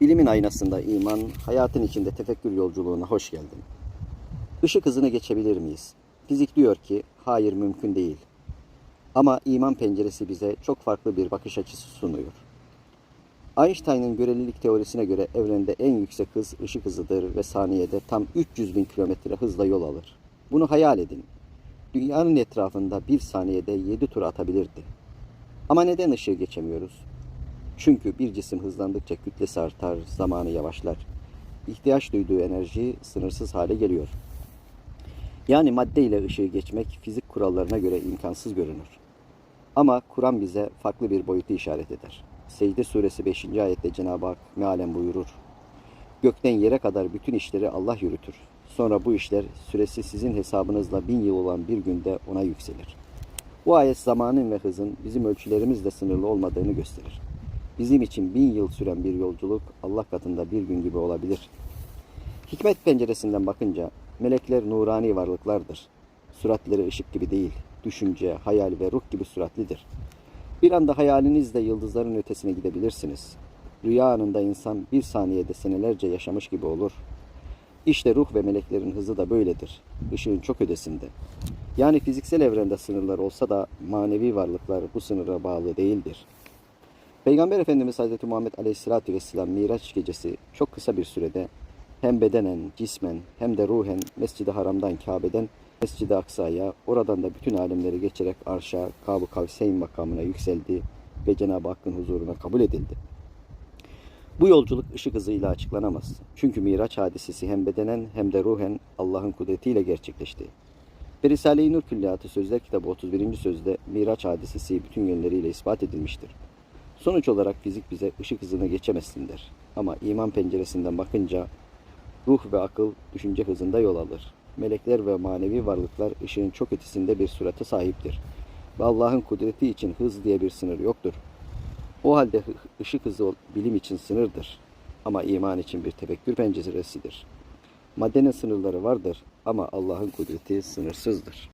Bilimin aynasında iman, hayatın içinde tefekkür yolculuğuna hoş geldin. Işık hızını geçebilir miyiz? Fizik diyor ki hayır mümkün değil. Ama iman penceresi bize çok farklı bir bakış açısı sunuyor. Einstein'ın görelilik teorisine göre evrende en yüksek hız ışık hızıdır ve saniyede tam 300 bin kilometre hızla yol alır. Bunu hayal edin. Dünyanın etrafında bir saniyede 7 tur atabilirdi. Ama neden ışığı geçemiyoruz? Çünkü bir cisim hızlandıkça kütlesi artar, zamanı yavaşlar. İhtiyaç duyduğu enerji sınırsız hale geliyor. Yani madde ile ışığı geçmek fizik kurallarına göre imkansız görünür. Ama Kur'an bize farklı bir boyutu işaret eder. Secde suresi 5. ayette Cenab-ı Hak mealen buyurur. Gökten yere kadar bütün işleri Allah yürütür. Sonra bu işler süresi sizin hesabınızla bin yıl olan bir günde ona yükselir. Bu ayet zamanın ve hızın bizim ölçülerimizle sınırlı olmadığını gösterir. Bizim için bin yıl süren bir yolculuk Allah katında bir gün gibi olabilir. Hikmet penceresinden bakınca melekler nurani varlıklardır. Suratları ışık gibi değil, düşünce, hayal ve ruh gibi süratlidir. Bir anda hayalinizle yıldızların ötesine gidebilirsiniz. Rüya anında insan bir saniyede senelerce yaşamış gibi olur. İşte ruh ve meleklerin hızı da böyledir. Işığın çok ötesinde. Yani fiziksel evrende sınırlar olsa da manevi varlıklar bu sınıra bağlı değildir. Peygamber Efendimiz Hz. Muhammed Aleyhisselatü Vesselam Miraç gecesi çok kısa bir sürede hem bedenen, cismen hem de ruhen Mescid-i Haram'dan Kabe'den Mescid-i Aksa'ya, oradan da bütün alemleri geçerek arşa, Kab-ı Kavseyn makamına yükseldi ve Cenab-ı Hakk'ın huzuruna kabul edildi. Bu yolculuk ışık hızıyla açıklanamaz. Çünkü Miraç hadisesi hem bedenen hem de ruhen Allah'ın kudretiyle gerçekleşti. Ve Risale-i Nur Külliyatı Sözler kitabı 31. sözde Miraç hadisesi bütün yönleriyle ispat edilmiştir. Sonuç olarak fizik bize ışık hızını geçemezsin der. Ama iman penceresinden bakınca ruh ve akıl düşünce hızında yol alır. Melekler ve manevi varlıklar ışığın çok ötesinde bir surata sahiptir. Ve Allah'ın kudreti için hız diye bir sınır yoktur. O halde ışık hızı bilim için sınırdır. Ama iman için bir tefekkür penceresidir. Maddenin sınırları vardır ama Allah'ın kudreti sınırsızdır.